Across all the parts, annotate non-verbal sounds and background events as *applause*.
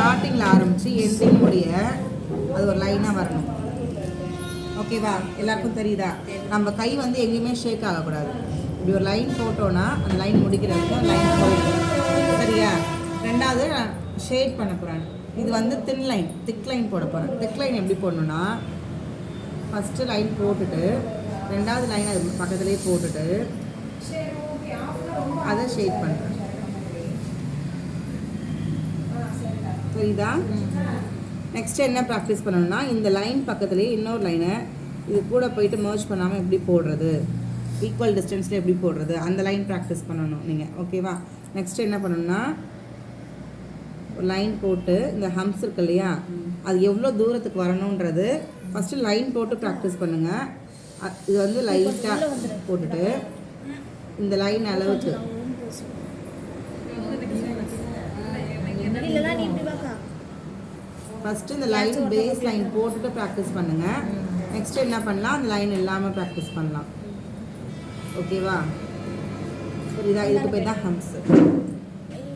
ஸ்டார்டிங்கில் ஆரம்பித்து எண்டிங் முடிய அது ஒரு லைனாக வரணும். ஓகேவா எல்லாருக்கும் தெரியுதா? நம்ம கை வந்து எங்கேயுமே ஷேக் ஆகக்கூடாது. இப்படி ஒரு லைன் போட்டோன்னா அந்த லைன் முடிக்கிற வரைக்கும் லைன் போயிடும் சரியா? ரெண்டாவது ஷேட் பண்ண போகிறேன் இது வந்து தின் லைன் திக் லைன் போட போகிறேன் திக் லைன் எப்படி போடணுன்னா ஃபஸ்ட்டு லைன் போட்டுட்டு ரெண்டாவது லைன் அது பக்கத்துலேயே போட்டுட்டு அதை ஷேட் பண்ணுறேன் புரியுதா? நெக்ஸ்ட் என்ன ப்ராக்டிஸ் பண்ணணும்னா இந்த லைன் பக்கத்துலேயே இன்னொரு லைனை இது கூட போயிட்டு மர்ஜ் பண்ணாமல் எப்படி போடுறது? ஈக்குவல் டிஸ்டன்ஸில் எப்படி போடுறது? அந்த லைன் ப்ராக்டிஸ் பண்ணணும் நீங்கள் ஓகேவா நெக்ஸ்ட் என்ன பண்ணணும்னா ஒரு லைன் போட்டு இந்த ஹம்ஸ் இருக்கு இல்லையா? அது எவ்வளோ தூரத்துக்கு வரணுன்றது ஃபஸ்ட்டு லைன் போட்டு ப்ராக்டிஸ் பண்ணுங்கள் இது வந்து லைட்டாக போட்டுட்டு இந்த லைன் அளவுக்கு இல்லைன்னா நீ இப்படி வாக்கா ஃபஸ்ட்டு இந்த லைன் பேஸ் லைன் போட்டுட்டு ப்ராக்டிஸ் பண்ணுங்கள் நெக்ஸ்ட் என்ன பண்ணலாம்? அந்த லைன் இல்லாமல் ப்ராக்டிஸ் பண்ணலாம். ஓகேவா புரியுதா? இதுக்கு பேர் தான் ஹம்ஸ்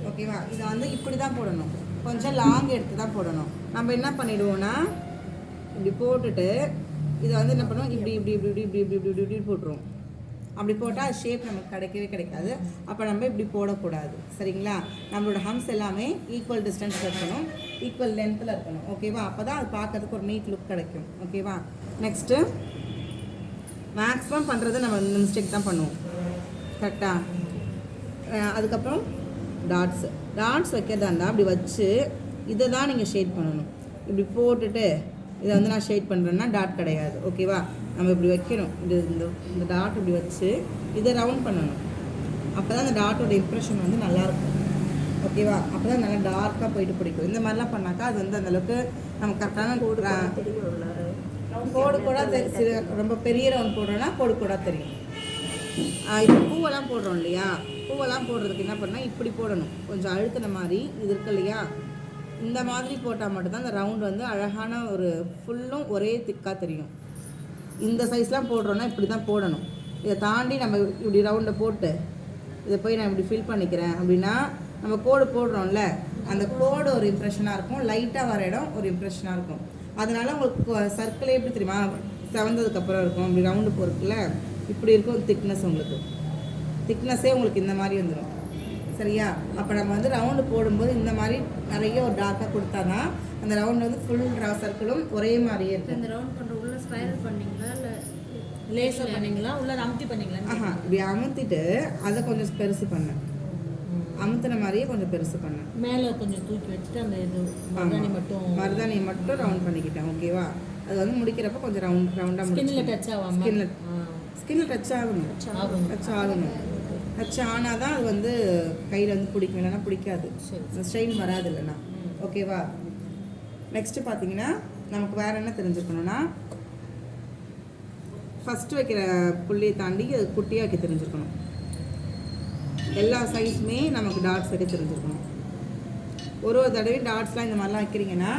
ஓகேவா இதை வந்து இப்படி தான் போடணும். கொஞ்சம் லாங் எடுத்து தான் போடணும். நம்ம என்ன பண்ணிடுவோம்னா இப்படி போட்டுட்டு இதை வந்து என்ன பண்ணுவோம்? இப்படி இப்படி இப்படி இப்படி இப்படி இப்படி இப்படி இப்படி போட்டுருவோம். அப்படி போட்டால் அது ஷேப் நமக்கு கிடைக்கவே கிடைக்காது. அப்போ நம்ம இப்படி போடக்கூடாது. சரிங்களா? நம்மளோட ஹம்ஸ் எல்லாமே ஈக்குவல் டிஸ்டன்ஸில் இருக்கணும். ஈக்குவல் லென்த்தில் இருக்கணும். ஓகேவா அப்போ தான் அது பார்க்கறதுக்கு ஒரு நீட் லுக் கிடைக்கும். ஓகேவா நெக்ஸ்ட்டு மேக்ஸிமம் பண்ணுறது நம்ம இந்த மிஸ்டேக் தான் பண்ணுவோம். கரெக்டாக அதுக்கப்புறம் டாட்ஸ் டாட்ஸ் வைக்கிறதா இருந்தால் அப்படி வச்சு இதை தான் நீங்கள் ஷேட் பண்ணணும். இப்படி போட்டுட்டு இதை வந்து நான் ஷேட் பண்ணுறேன்னா டாட் கிடையாது. ஓகேவா நம்ம இப்படி வைக்கணும். இது இந்த இந்த டாட் இப்படி வச்சு இதை ரவுண்ட் பண்ணணும். அப்போ தான் அந்த டாட்டோட இம்ப்ரெஷன் வந்து நல்லாயிருக்கும் ஓகேவா அப்போ தான் நல்லா டார்க்காக போயிட்டு பிடிக்கும். இந்த மாதிரிலாம் பண்ணாக்கா அது வந்து அந்தளவுக்கு நம்ம கரெக்டான கோடு கூட தெரி- சிறு- ரொம்ப பெரிய ரவுண்ட் போடுறோன்னா கோடு கூட தெரியும். இப்போ பூவெல்லாம் போடுறோம் இல்லையா? பூவெல்லாம் போடுறதுக்கு என்ன பண்ணால் இப்படி போடணும். கொஞ்சம் அழுத்தின மாதிரி இது இருக்கு இல்லையா? இந்த மாதிரி போட்டால் மட்டும்தான் அந்த ரவுண்ட் வந்து அழகான ஒரு ஃபுல்லும் ஒரே திக்காக தெரியும். இந்த சைஸ்லாம் போடுறோன்னா இப்படி தான் போடணும். இதை தாண்டி நம்ம இப்படி ரவுண்டை போட்டு இதை போய் நான் இப்படி ஃபில் பண்ணிக்கிறேன். அப்படின்னா நம்ம கோடு போடுறோம்ல அந்த கோடு ஒரு இம்ப்ரெஷனாக இருக்கும். லைட்டாக வர இடம் ஒரு இம்ப்ரெஷனாக இருக்கும். அதனால் உங்களுக்கு சர்க்கிளே எப்படி தெரியுமா? செவந்ததுக்கப்புறம் இருக்கும். இப்படி ரவுண்டு போகிறதுக்குல இப்படி இருக்கும் திக்னஸ் உங்களுக்கு. திக்னஸே உங்களுக்கு இந்த மாதிரி வந்துடும் சரியா? அப்போ நம்ம வந்து ரவுண்டு போடும்போது இந்த மாதிரி நிறைய ஒரு டார்க்காக கொடுத்தாதான் அந்த ரவுண்ட் வந்து ஃபுல் சர்க்கிளும் ஒரே மாதிரியே இருக்கும். இந்த ரவுண்ட் பண்ற உள்ள ஸ்பைரல் பண்ணீங்களா? இல்ல லேசர் பண்ணீங்களா? உள்ள அமுத்தி பண்ணீங்களா? ஆஹா இப்படி அமுத்திட்டு அதை கொஞ்சம் பெருசு பண்ணேன் அமுத்தின மாதிரியே கொஞ்சம் பெருசு பண்ணேன் மேல கொஞ்சம் தூக்கி வச்சுட்டு அந்த இது மருதாணி மட்டும் மருதாணியை மட்டும் ரவுண்ட் பண்ணிக்கிட்டேன் ஓகேவா அது வந்து முடிக்கிறப்ப கொஞ்சம் ரவுண்ட் ரவுண்டாக ஸ்கின்ல டச் ஆகாம? ஸ்கின்ல. ஸ்கின்ல டச் ஆகணும். ஆகும் டச் ஆகணும். டச் ஆனால் தான் அது வந்து கையில் வந்து பிடிக்கும். இல்லைன்னா பிடிக்காது. ஸ்ட்ரெயின் வராது இல்லைன்னா. ஓகேவா நெக்ஸ்ட்டு பார்த்தீங்கன்னா நமக்கு வேறு என்ன தெரிஞ்சுக்கணும்னா ஃபஸ்ட்டு வைக்கிற புள்ளியை தாண்டி அது குட்டியாக வைக்க தெரிஞ்சிருக்கணும். எல்லா சைஸுமே நமக்கு டாட்ஸ் வைக்க தெரிஞ்சிருக்கணும். ஒரு ஒரு தடவையும் டாட்ஸ்லாம் இந்த மாதிரிலாம் வைக்கிறீங்கன்னா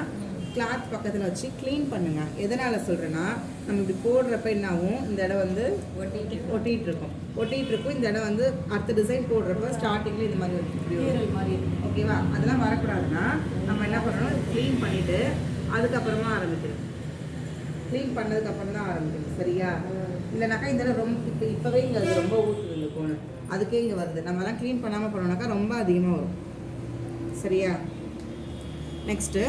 கிளாத் பக்கத்தில் வச்சு க்ளீன் பண்ணுங்கள் எதனால் சொல்கிறேன்னா நம்ம இப்படி போடுறப்ப என்ன ஆகும் இந்த இடம் வந்து ஒட்டிகிட்டு இருக்கும். ஒட்டிகிட்டு இருக்கும். இந்த இடம் வந்து அடுத்த டிசைன் போடுறப்ப ஸ்டார்டிங்கில் இந்த மாதிரி இப்படி வரும். ஓகேவா அதெல்லாம் வரக்கூடாதுன்னா நம்ம என்ன பண்ணணும்? க்ளீன் பண்ணிவிட்டு அதுக்கப்புறமா ஆரம்பிக்கணும். க்ளீன் பண்ணதுக்கப்புறம் தான் ஆரம்பிக்கணும். சரியா? இல்லைனாக்கா இந்த இடம் ரொம்ப இப்போ இப்போவே இங்கே அது ரொம்ப ஊற்றுது இந்த கோணு அதுக்கே இங்கே வருது. நம்மலாம் க்ளீன் பண்ணாமல் பண்ணோம்னாக்கா ரொம்ப அதிகமாக வரும். சரியா? நெக்ஸ்ட்டு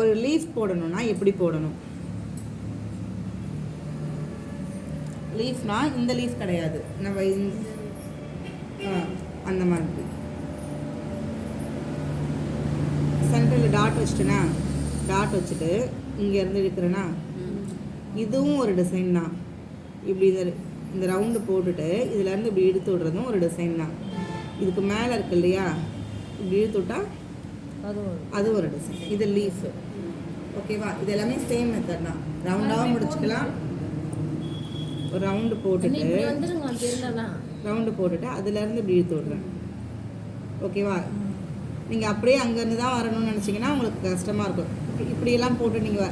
ஒரு லீஃப் போடணும்னா எப்படி போடணும்? லீஃப்னா இந்த லீஃப் கிடையாது. நம்ம அந்த மாதிரி. சென்டரில் டாட் வச்சுட்டேனா டாட் வச்சுட்டு இங்கேருந்து இழுக்கிறேன்னா இதுவும் ஒரு டிசைன் தான். இப்படி இந்த இந்த ரவுண்டு போட்டுட்டு இதுலேருந்து இப்படி இழுத்து விடுறதும் ஒரு டிசைன் தான். இதுக்கு மேலே இருக்கு இல்லையா? இப்படி இழுத்து விட்டா அது ஒரு டிசைன் இது லீஃப் ஓகேவா இது எல்லாமே சேம் மெத்தட் தான். ரவுண்டாகவும் முடிச்சுக்கலாம். ஒரு ரவுண்டு போட்டுட்டு ரவுண்டு போட்டுட்டு அதுலேருந்து இப்படி இழுத்து விட்றேன். ஓகேவா நீங்கள் அப்படியே அங்கேருந்து தான் வரணும்னு நினச்சிங்கன்னா உங்களுக்கு கஷ்டமாக இருக்கும். இப்படி- இப்படியெல்லாம் போட்டு நீங்கள்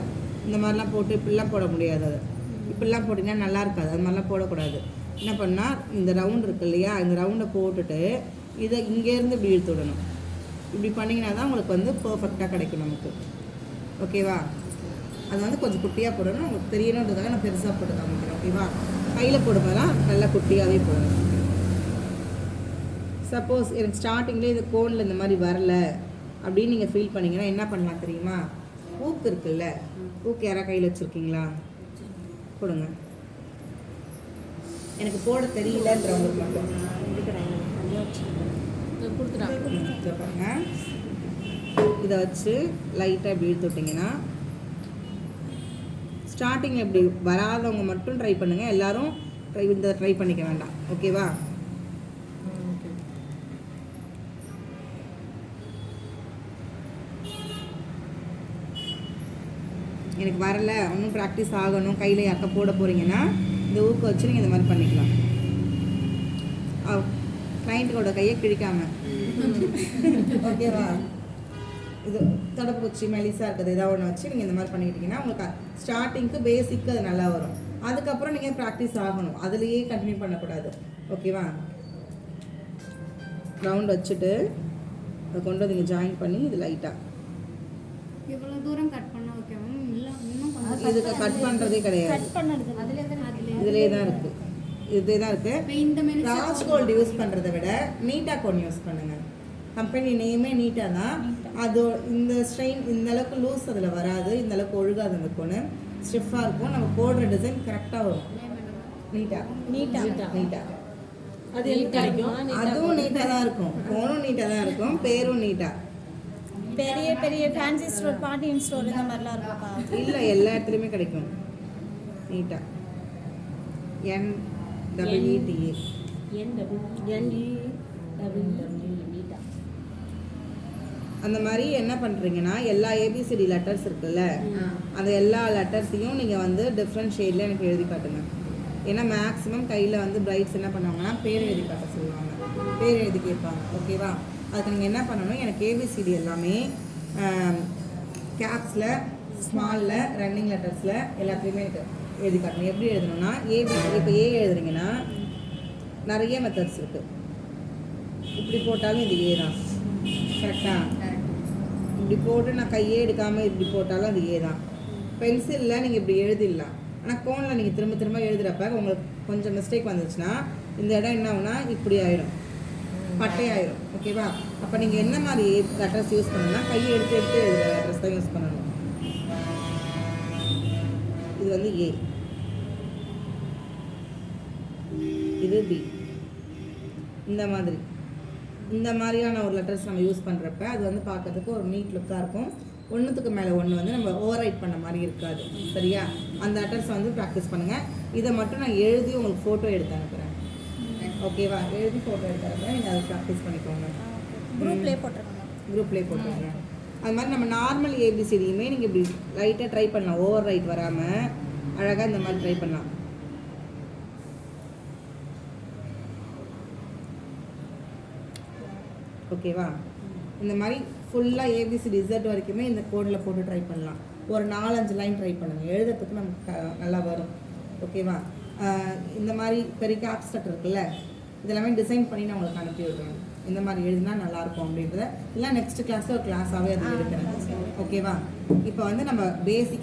இந்த மாதிரிலாம் போட்டு இப்படிலாம் போட முடியாது அது. இப்படிலாம் போட்டிங்கன்னா நல்லா இருக்காது. அது மாதிரிலாம் போடக்கூடாது. என்ன பண்ணால் இந்த ரவுண்ட் இருக்கு இல்லையா இந்த ரவுண்டை போட்டுட்டு இதை இங்கேருந்து இப்படி இழுத்து விடணும். இப்படி பண்ணிங்கன்னா தான் உங்களுக்கு வந்து பர்ஃபெக்டாக கிடைக்கும் நமக்கு. ஓகேவா? அது வந்து கொஞ்சம் குட்டியாக போடணும். உங்களுக்கு தெரியணுன்றதுக்காக நான் பெருசாக போட்டு காமிக்கிறேன். ஓகேவா? கையில் போடும்போதெல்லாம் நல்லா குட்டியாகவே போடணும். சப்போஸ் எனக்கு ஸ்டார்டிங்லேயே இது கோனில் இந்த மாதிரி வரல அப்படின்னு நீங்கள் ஃபீல் பண்ணீங்கன்னா என்ன பண்ணலாம் தெரியுமா? ஊக்கு இருக்குல்ல. ஊக்கு யாரா கையில் வச்சுருக்கீங்களா? கொடுங்க எனக்கு போட தெரியலன்றவங்களுக்கு மட்டும். கொடுத்துட்டா ம், இதை வச்சு லைட்டாக இப்படி இழுத்து விட்டிங்கன்னா ஸ்டார்டிங் இப்படி வராதவங்க மட்டும் ட்ரை பண்ணுங்கள் எல்லாரும் ட்ரை இந்த ட்ரை பண்ணிக்க வேண்டாம். ஓகேவா ஓகே எனக்கு வரல. இன்னும் ப்ராக்டிஸ் ஆகணும். கையில் யாக்க போட போகிறீங்கன்னா இந்த ஊக்க வச்சு நீங்கள் இந்த மாதிரி பண்ணிக்கலாம். கிளைண்ட்டோட கையை கிழிக்காம. ஓகேவா *laughs* இது தடுப்பூச்சி மெலிசா இருக்குது ஏதாவது ஒன்று வச்சு நீங்கள் இந்த மாதிரி பண்ணிக்கிட்டீங்கன்னா உங்களுக்கு ஸ்டார்டிங்க்கு பேசிக்கு அது நல்லா வரும். அதுக்கப்புறம் நீங்கள் ப்ராக்டிஸ் ஆகணும். அதுலேயே கண்டினியூ பண்ணக்கூடாது. ஓகேவா ரவுண்ட் வச்சுட்டு அதை கொண்டு வந்து நீங்கள் ஜாயின் பண்ணி இது லைட்டாக இவ்வளோ தூரம் கட் பண்ண ஓகே மேம் இதுக்கு கட் பண்ணுறதே கிடையாது. இதுலேயே தான் இருக்குது இதுலேயே தான் இருக்குது இப்போ இந்த மாதிரி ராஜ் கோல்டு யூஸ் பண்ணுறதை விட நீட்டா கோன் யூஸ் பண்ணுங்க. கம்பெனி நேமே நீட்டாக தான் அது இந்த ஸ்ட்ரெயின் இந்த அளவுக்கு லூஸ் அதில் வராது இந்த அளவுக்கு ஒழுகாது அந்த கோனு ஸ்டிஃபாக இருக்கும். நம்ம போடுற டிசைன் கரெக்டாக வரும். நீட்டாக நீட்டாக நீட்டாக அது கிடைக்கும்? அதுவும் நீட்டாக தான் இருக்கும். கோனும் நீட்டாக தான் இருக்கும். பேரும் நீட்டாக பெரிய பெரிய ஃபேன்சி ஸ்டோர் பார்ட்டி ஸ்டோர் இந்த மாதிரிலாம் இருக்கும்ப்பா இல்லை எல்லா இடத்துலையுமே கிடைக்கும். நீட்டாக N WTA N double N E double W நீட்டா அந்த மாதிரி என்ன பண்ணுறீங்கன்னா எல்லா ஏபிசிடி லெட்டர்ஸ் இருக்குல்ல அந்த எல்லா லெட்டர்ஸையும் நீங்கள் வந்து டிஃப்ரெண்ட் ஷேடில் எனக்கு எழுதி காட்டுங்க. ஏன்னா மேக்ஸிமம் கையில் வந்து பிரைட்ஸ் என்ன பண்ணுவாங்கன்னா பேர் எழுதி காட்ட சொல்லுவாங்க. பேர் எழுதி கேட்பாங்க ஓகேவா அதுக்கு நீங்கள் என்ன பண்ணணும் எனக்கு ஏபிசிடி எல்லாமே கேப்ஸில் ஸ்மாலில் ரன்னிங் லெட்டர்ஸில் எல்லாத்துலேயுமே எனக்கு எழுதி காட்டணும். எப்படி எழுதணும்னா ஏபி இப்போ ஏ எழுதுறீங்கன்னா நிறைய மெத்தட்ஸ் இருக்குது இப்படி போட்டாலும் இது ஏ தான். கரெக்டாக இப்படி போட்டு நான் கையே எடுக்காமல் இப்படி போட்டாலும் அது ஏ தான். பென்சிலில் நீங்கள் இப்படி எழுதிடலாம். ஆனால் கோனில் நீங்கள் திரும்ப திரும்ப எழுதுகிறப்ப உங்களுக்கு கொஞ்சம் மிஸ்டேக் வந்துச்சுன்னா இந்த இடம் என்ன ஆகும்னா இப்படி ஆயிடும். பட்டை ஆயிடும் ஓகேவா அப்போ நீங்கள் என்ன மாதிரி லெட்டர்ஸ் யூஸ் பண்ணணும்னா கையை எடுத்து எடுத்து எழுதுகிற லெட்டர்ஸ் தான் யூஸ் பண்ணணும். இது வந்து ஏ இது பி இந்த மாதிரி. இந்த மாதிரியான ஒரு லெட்டர்ஸ் நம்ம யூஸ் பண்ணுறப்ப அது வந்து பார்க்கறதுக்கு ஒரு நீட் லுக்காக இருக்கும். ஒன்றுத்துக்கு மேலே ஒன்று வந்து நம்ம ஓவர் ரைட் பண்ண மாதிரி இருக்காது. சரியா? அந்த லெட்டர்ஸ் வந்து ப்ராக்டிஸ் பண்ணுங்கள் இதை மட்டும் நான் எழுதி உங்களுக்கு ஃபோட்டோ எடுத்து அனுப்புகிறேன் ஓகேவா எழுதி ஃபோட்டோ எடுத்து அனுப்புகிறேன் நீங்கள் அதை ப்ராக்டிஸ் பண்ணிக்கோங்க. குரூப்லேயே போட்டிருக்காங்க. குரூப்லேயே போட்டுருங்க அது மாதிரி நம்ம நார்மல் ஏபிசிடியுமே நீங்கள் இப்படி லைட்டாக ட்ரை பண்ணலாம். ஓவர் ரைட் வராமல் அழகாக இந்த மாதிரி ட்ரை பண்ணலாம். ஓகேவா? இந்த மாதிரி ஃபுல்லாக ஏபிசி ரிசல்ட் வரைக்குமே இந்த கோடில் போட்டு ட்ரை பண்ணலாம். ஒரு நாலஞ்சு லைன் ட்ரை பண்ணுங்கள் எழுதுறதுக்கு நமக்கு க- நல்லா வரும். ஓகேவா? இந்த மாதிரி பெரிய கேப்ஸ்டட் இருக்குல்ல இதெல்லாமே டிசைன் பண்ணி நான் உங்களுக்கு அனுப்பி விடுறேன். இந்த மாதிரி எழுதினா நல்லாயிருக்கும் அப்படின்றத. இல்லை நெக்ஸ்ட் கிளாஸில் ஒரு கிளாஸாகவே அது எடுக்கிறேன். ஓகேவா? இப்போ வந்து நம்ம பேசிக்